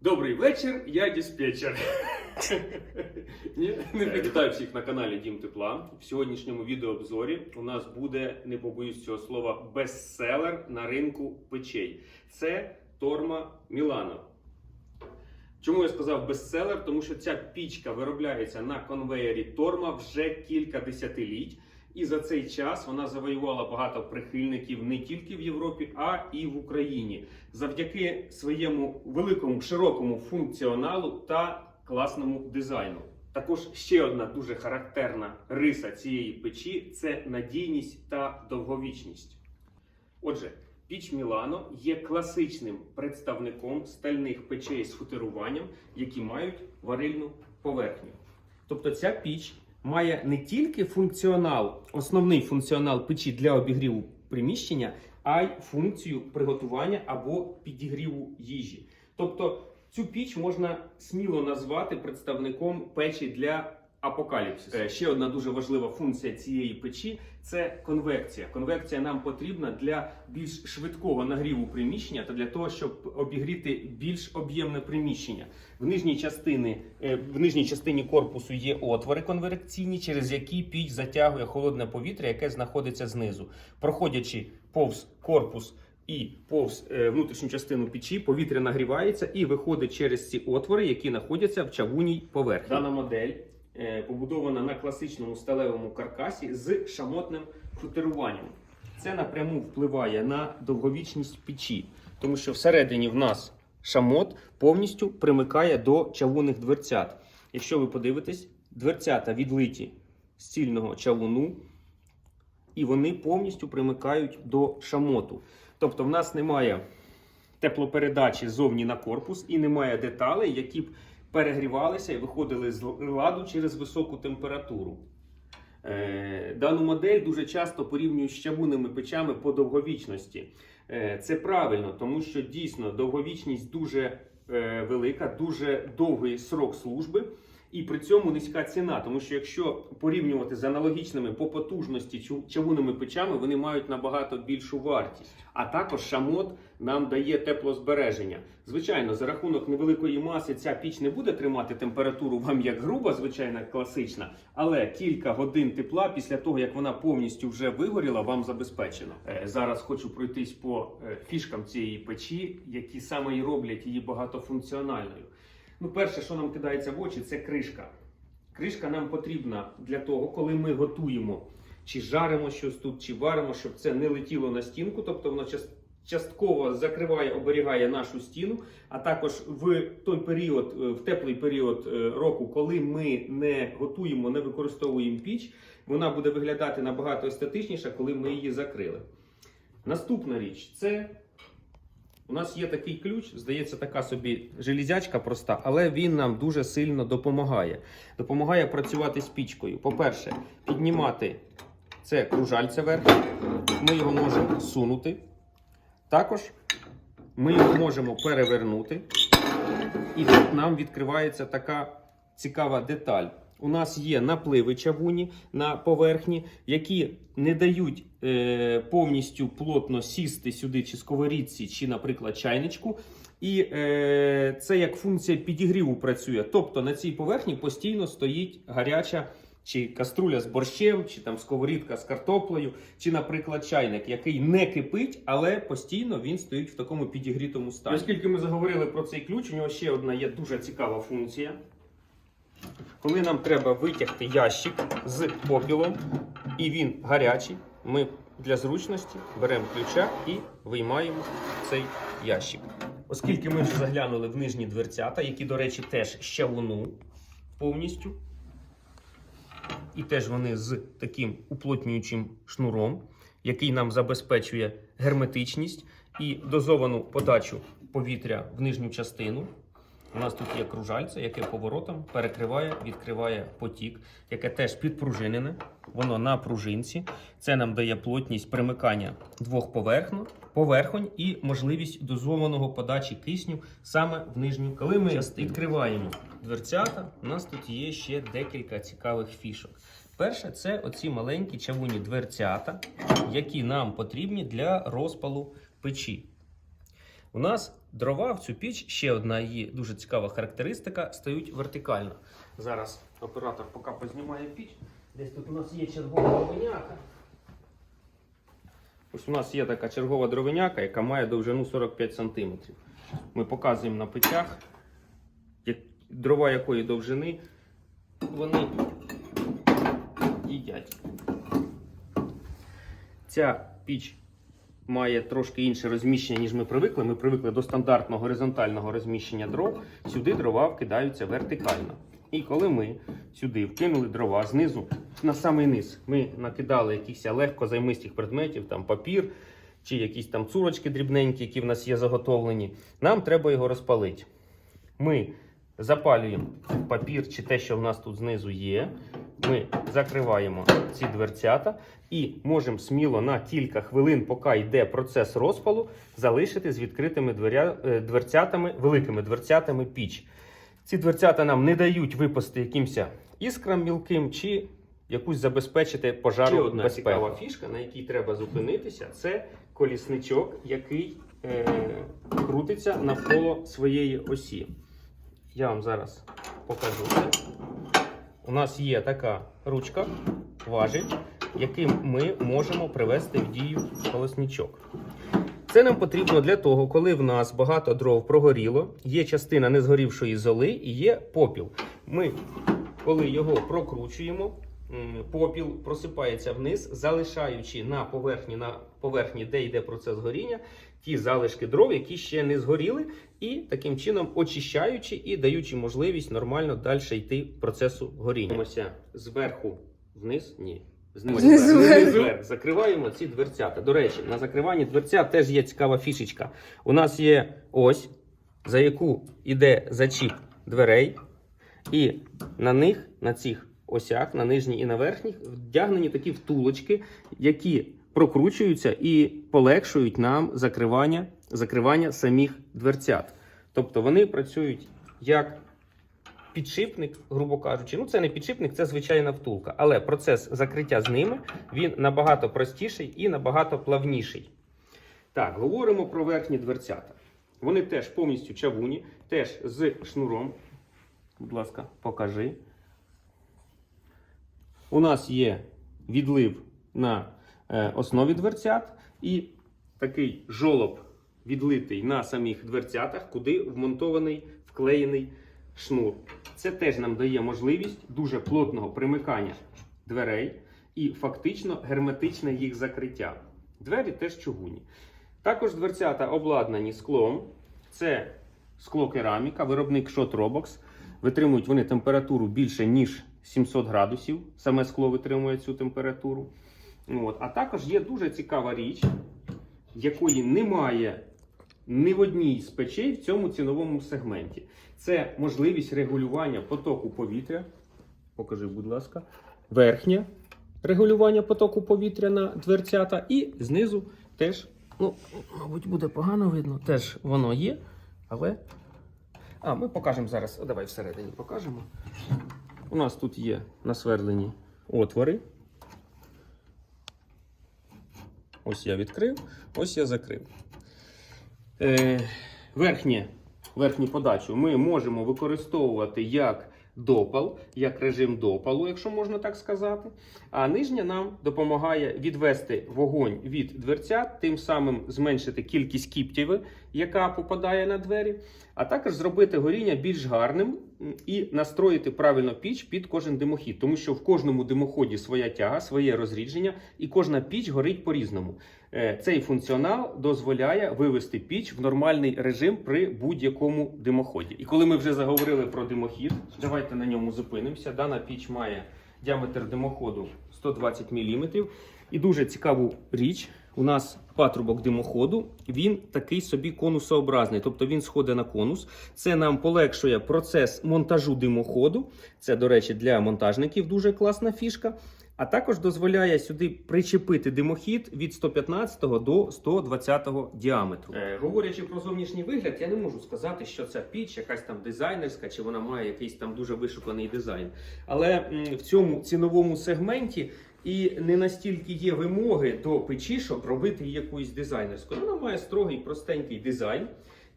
Добрий вечір, я диспетчер. Ні? Не Вітаю всіх на каналі Дім Тепла. В сьогоднішньому відеообзорі у нас буде, не побоюсь цього слова, бестселер на ринку печей. Це Торма Мілано. Чому я сказав бестселер? Тому що ця пічка виробляється на конвеєрі Торма вже кілька десятиліть. І за цей час вона завоювала багато прихильників не тільки в Європі, а і в Україні завдяки своєму великому широкому функціоналу та класному дизайну. Також ще одна дуже характерна риса цієї печі це надійність та довговічність. Отже, піч Мілано є класичним представником стальних печей з футируванням, які мають варильну поверхню. Тобто ця піч має не тільки функціонал, основний функціонал печі для обігріву приміщення, а й функцію приготування або підігріву їжі. Тобто цю піч можна сміло назвати представником печі для апокаліпсису. Е, Ще одна дуже важлива функція цієї печі це конвекція. Конвекція нам потрібна для більш швидкого нагріву приміщення та для того, щоб обігріти більш об'ємне приміщення. В нижній частині, е, в нижній частині корпусу є отвори конвекційні, через які піч затягує холодне повітря, яке знаходиться знизу, проходячи повз корпус. І повз е, внутрішню частину печі повітря нагрівається і виходить через ці отвори, які знаходяться в чавунній поверхні. Дана модель побудована на класичному сталевому каркасі з шамотним футеруванням. Це напряму впливає на довговічність печі, тому що всередині в нас шамот повністю примикає до чавунних дверцят. Якщо ви подивитесь, дверцята відлиті з цільного чавуну, і вони повністю примикають до шамоту. Тобто, в нас немає теплопередачі ззовні на корпус і немає деталей, які б перегрівалися і виходили з ладу через високу температуру. Е, Дану модель дуже часто порівнюють з чавунними печами по довговічності. Е, Це правильно, тому що дійсно довговічність дуже е, велика, дуже довгий срок служби. І при цьому низька ціна, тому що якщо порівнювати з аналогічними по потужності чавунними печами, вони мають набагато більшу вартість. А також шамот нам дає теплозбереження. Звичайно, за рахунок невеликої маси ця піч не буде тримати температуру вам як груба, звичайна класична, але кілька годин тепла після того, як вона повністю вже вигоріла, вам забезпечено. Е, Зараз хочу пройтись по е, фішкам цієї печі, які саме і роблять її багатофункціональною. Ну, перше, що нам кидається в очі, це кришка. Кришка нам потрібна для того, коли ми готуємо, чи жаримо щось тут, чи варимо, щоб це не летіло на стінку, тобто воно частково закриває, оберігає нашу стіну. А також в той період, е, в теплий період е, року, коли ми не готуємо, не використовуємо піч, вона буде виглядати набагато естетичніше, коли ми її закрили. Наступна річ це у нас є такий ключ, здається, така собі железячка проста, але він нам дуже сильно допомагає. Допомагає працювати з пічкою. По-перше, піднімати це кружальце вверх, ми його можемо сунути. Також ми його можемо перевернути. І тут нам відкривається така цікава деталь. У нас є напливи чавуні на поверхні, які не дають е, повністю плотно сісти сюди, чи сковорідці, чи, наприклад, чайничку. І е, це як функція підігріву працює. Тобто на цій поверхні постійно стоїть гаряча чи каструля з борщем, чи там сковорідка з картоплею, чи, наприклад, чайник, який не кипить, але постійно він стоїть в такому підігрітому стані. Оскільки ми заговорили про цей ключ, у нього ще одна є дуже цікава функція. Коли нам треба витягти ящик з попілом, і він гарячий, ми для зручності беремо ключа і виймаємо цей ящик. Оскільки ми вже заглянули в нижні дверцята, які, до речі, теж щавуну повністю. І теж вони з таким уплотнюючим шнуром, який нам забезпечує герметичність і дозовану подачу повітря в нижню частину. У нас тут є кружальце, яке поворотом перекриває, відкриває потік, яке теж підпружинене. Воно на пружинці. Це нам дає плотність примикання двох поверхн, поверхонь і можливість дозованого подачі кисню саме в нижню. Коли ми відкриваємо дверцята, у нас тут є ще декілька цікавих фішок. Перше, це оці маленькі чавунні дверцята, які нам потрібні для розпалу печі. У нас дрова в цю піч, ще одна її дуже цікава характеристика, стають вертикально. Зараз оператор поки познімає піч. Десь тут у нас є чергова дровиняка. Ось у нас є така чергова дровиняка, яка має довжину 45 см. Ми показуємо на печах, дрова якої довжини вони їдять. Ця піч має трошки інше розміщення, ніж ми привикли. Ми привикли до стандартного горизонтального розміщення дров. Сюди дрова вкидаються вертикально. І коли ми сюди вкинули дрова знизу на самий низ, ми накидали якихось легко займистих предметів, там папір чи якісь там цурочки дрібненькі, які в нас є заготовлені. Нам треба його розпалити. Ми запалюємо папір чи те, що в нас тут знизу є. Ми закриваємо ці дверцята і можемо сміло на кілька хвилин, поки йде процес розпалу, залишити з відкритими дверя, е, дверцятами, великими дверцятами піч. Ці дверцята нам не дають випасти якимось іскрам мілким чи якусь забезпечити пожару Ще одна безпеку. цікава фішка, на якій треба зупинитися, це колісничок, який е, крутиться навколо своєї осі. Я вам зараз покажу це. У нас є така ручка, важіль, яким ми можемо привести в дію колесничок. Це нам потрібно для того, коли в нас багато дров прогоріло, є частина незгорівшої золи і є попіл. Ми, коли його прокручуємо, попіл просипається вниз, залишаючи на поверхні, на поверхні, де йде процес горіння, ті залишки дров, які ще не згоріли, і таким чином очищаючи і даючи можливість нормально далі йти процесу горіння. Дивимося зверху вниз, ні. Знизу. Закриваємо ці дверцята. До речі, на закриванні дверцят теж є цікава фішечка. У нас є ось, за яку йде зачіп дверей, і на них, на цих осях, на нижній і на верхніх, вдягнені такі втулочки, які прокручуються і полегшують нам закривання, закривання самих дверцят. Тобто вони працюють як підшипник, грубо кажучи. Ну, це не підшипник, це звичайна втулка. Але процес закриття з ними він набагато простіший і набагато плавніший. Так, говоримо про верхні дверцята. Вони теж повністю чавуні, теж з шнуром. Будь ласка, покажи. У нас є відлив на основі дверцят і такий жолоб відлитий на самих дверцятах, куди вмонтований вклеєний шнур. Це теж нам дає можливість дуже плотного примикання дверей і фактично герметичне їх закриття. Двері теж чугуні. Також дверцята обладнані склом. Це скло кераміка, виробник Robox. Витримують вони температуру більше, ніж 700 градусів. Саме скло витримує цю температуру. От. А також є дуже цікава річ, якої немає ні в одній з печей в цьому ціновому сегменті. Це можливість регулювання потоку повітря. Покажи, будь ласка, верхнє регулювання потоку повітря на дверцята, і знизу теж, ну, мабуть, буде погано видно, теж воно є, але. А, ми покажемо зараз. Давай всередині покажемо. У нас тут є насверлені отвори. Ось я відкрив, ось я закрив. Е, верхнє, верхню подачу ми можемо використовувати як допал, як режим допалу, якщо можна так сказати. А нижня нам допомагає відвести вогонь від дверцят, тим самим зменшити кількість кіптєви, яка попадає на двері, а також зробити горіння більш гарним і настроїти правильно піч під кожен димохід, тому що в кожному димоході своя тяга, своє розрідження, і кожна піч горить по-різному. Е, Цей функціонал дозволяє вивести піч в нормальний режим при будь-якому димоході. І коли ми вже заговорили про димохід, давайте на ньому зупинимося. Дана піч має діаметр димоходу 120 мм. І дуже цікаву річ. У нас патрубок димоходу, він такий собі конусообразний, тобто він сходить на конус. Це нам полегшує процес монтажу димоходу. Це, до речі, для монтажників дуже класна фішка. А також дозволяє сюди причепити димохід від 115 до 120 діаметру. Е, говорячи про зовнішній вигляд, я не можу сказати, що ця піч якась там дизайнерська, чи вона має якийсь там дуже вишуканий дизайн. Але м, в цьому ціновому сегменті і не настільки є вимоги до печі, щоб робити її якоюсь дизайнерською. Вона має строгий простенький дизайн.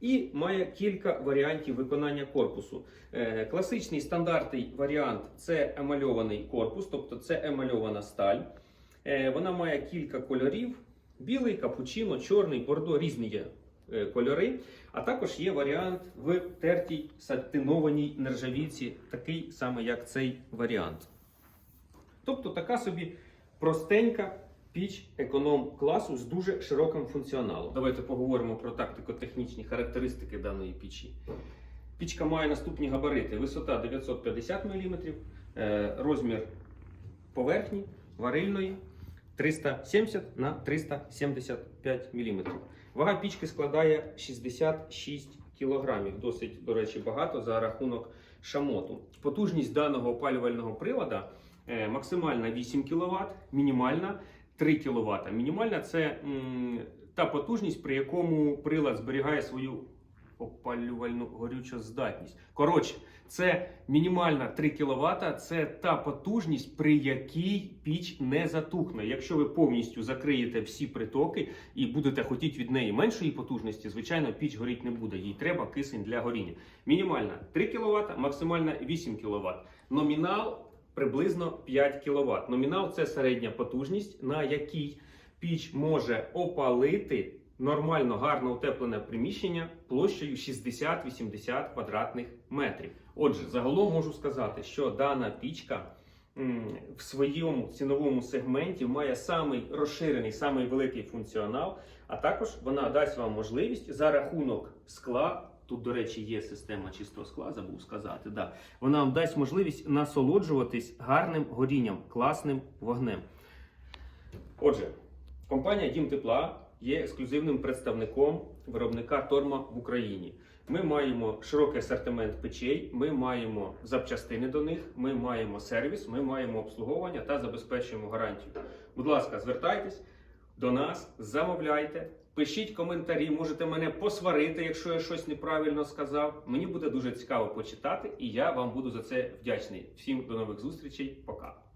і має кілька варіантів виконання корпусу. Е, Класичний стандартний варіант це емальований корпус, тобто це емальована сталь. Е, Вона має кілька кольорів: білий, капучино, чорний, бордо, різні є е, кольори. А також є варіант в тертій сатинованій нержавійці, такий самий, як цей варіант. Тобто така собі простенька піч економ класу з дуже широким функціоналом. Давайте поговоримо про тактико-технічні характеристики даної печі. Пічка має наступні габарити: висота 950 мм, е, розмір поверхні варильної 370 на 375 мм. Вага пічки складає 66 кг. Досить, до речі, багато за рахунок шамоту. Потужність даного опалювального прилада е, максимальна 8 кВт, мінімальна 3 кВт. Мінімальна це та потужність, при якому прилад зберігає свою опалювальну горючу здатність. Коротше, це мінімальна 3 кВт, це та потужність, при якій піч не затухне. Якщо ви повністю закриєте всі притоки і будете хотіти від неї меншої потужності, звичайно, піч горіть не буде. Їй треба кисень для горіння. Мінімальна 3 кВт, максимальна 8 кВт. Номінал приблизно 5 кВт. Номінал це середня потужність, на якій піч може опалити нормально гарно утеплене приміщення площею 60-80 квадратних метрів. Отже, загалом можу сказати, що дана пічка в своєму ціновому сегменті має самий розширений, самий великий функціонал, а також вона дасть вам можливість за рахунок скла. Тут, до речі, є система чистого скла, забув сказати. Да. Вона вам дасть можливість насолоджуватись гарним горінням, класним вогнем. Отже, компанія Дім Тепла є ексклюзивним представником виробника Торма в Україні. Ми маємо широкий асортимент печей, ми маємо запчастини до них, ми маємо сервіс, ми маємо обслуговування та забезпечуємо гарантію. Будь ласка, звертайтесь до нас, замовляйте, пишіть коментарі, можете мене посварити, якщо я щось неправильно сказав. Мені буде дуже цікаво почитати, і я вам буду за це вдячний. Всім до нових зустрічей. Пока.